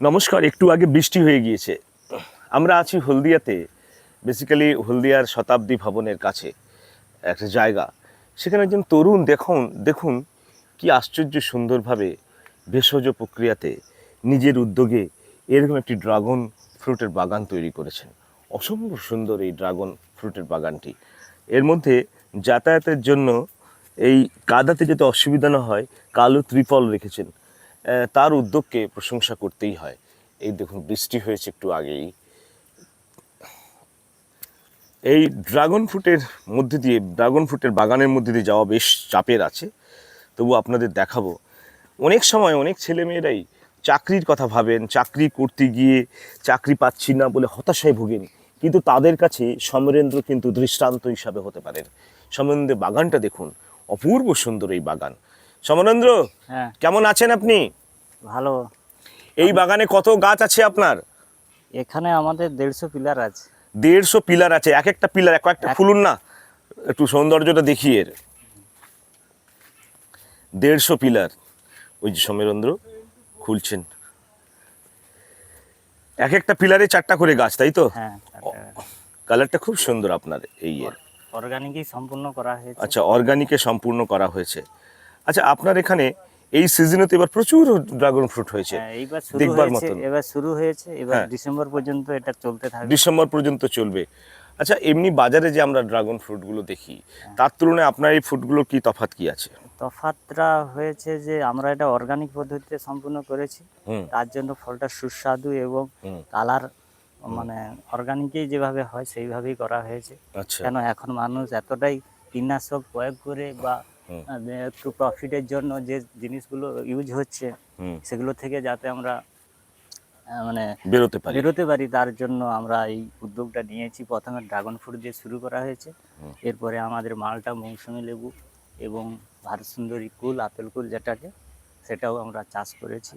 নমস্কার, একটু আগে বৃষ্টি হয়ে গিয়েছে। আমরা আছি হলদিয়াতে বেসিক্যালি হলদিয়ার শতাব্দী ভবনের কাছে, একটা জায়গা। সেখানে একজন তরুণ দেখুন দেখুন কি আশ্চর্য সুন্দরভাবে ভেষজ প্রক্রিয়াতে নিজের উদ্যোগে এরকম একটি ড্রাগন ফ্রুটের বাগান তৈরি করেছেন। অসম্ভব সুন্দর এই ড্রাগন ফ্রুটের বাগানটি। এর মধ্যে যাতায়াতের জন্য এই কাদাতে যাতে অসুবিধা না হয়, কালো ত্রিপল রেখেছেন। তার উদ্যোগকে প্রশংসা করতেই হয়। এই দেখুন বৃষ্টি হয়েছে একটু আগেই। এই ড্রাগন ফ্রুটের মধ্যে দিয়ে ড্রাগন ফ্রুটের বাগানের মধ্যে দিয়ে যাওয়া বেশ চাপের আছে। তবু আপনাদের দেখাবো অনেক সময় অনেক ছেলেমেয়েরাই চাকরির কথা ভাবেন চাকরি করতে গিয়ে চাকরি পাচ্ছি না বলে হতাশায় ভোগেন। কিন্তু তাদের কাছে সমরেন্দ্র কিন্তু দৃষ্টান্ত হিসাবে হতে পারেন। সমরেন্দ্রের বাগানটা দেখুন অপূর্ব সুন্দর এই বাগান। সমরেন্দ্র হ্যাঁ। কেমন আছেন আপনি? ভালো। এই বাগানে কত গাছ আছে আপনার? এখানে আমাদের দেড়শো পিলার আছে। দেড়শো পিলার আছে এক একটা পিলার এক একটা এক- খুলুন না। একটু সৌন্দর্যটা দেখি এর। দেড়শো পিলার। ওই যে সমীরেন্দ্র খুলছেন। এক একটা পিলারে চারটা করে গাছ তাই তো? হ্যাঁ কালারটা খুব সুন্দর আপনার এই এর। অর্গানিকই সম্পূর্ণ করা হয়েছে। আচ্ছা অর্গানিকে সম্পূর্ণ করা হয়েছে। আচ্ছা আপনার এখানে এই সিজনে তো এবার প্রচুর ড্রাগন ফ্রুট হয়েছে। হ্যাঁ, শুরু দেখবার হয়েছে এবার শুরু হয়েছে এবার হ্যাঁ। ডিসেম্বর পর্যন্ত এটা চলতে থাকবে। ডিসেম্বর পর্যন্ত চলবে। আচ্ছা এমনি বাজারে যে আমরা ড্রাগন ফ্রুটগুলো দেখি তার তুলনায় আপনার এই ফ্রুটগুলোর কি তফাত কি আছে? তফাতটা হয়েছে যে আমরা এটা অর্গানিক পদ্ধতিতে সম্পূর্ণ করেছি। তার জন্য ফলটা সুস্বাদু এবং কালার মানে অর্গানিকেই যেভাবে হয় সেইভাবেই করা হয়েছে। আচ্ছা। কেন এখন মানুষ এতটাই কীটনাশক প্রয়োগ করে বা একটু প্রফিটের জন্য যে জিনিসগুলো ইউজ হচ্ছে সেগুলো থেকে যাতে আমরা মানে বেরোতে পারি। বেরোতে পারি তার জন্য আমরা এই উদ্যোগটা নিয়েছি। প্রথমে ড্রাগন ফ্রুট দিয়ে শুরু করা হয়েছে। এরপরে আমাদের মালটা মৌসুমি লেবু এবং ভারত সুন্দরী কুল আপেল কুল যেটাকে সেটাও আমরা চাষ করেছি।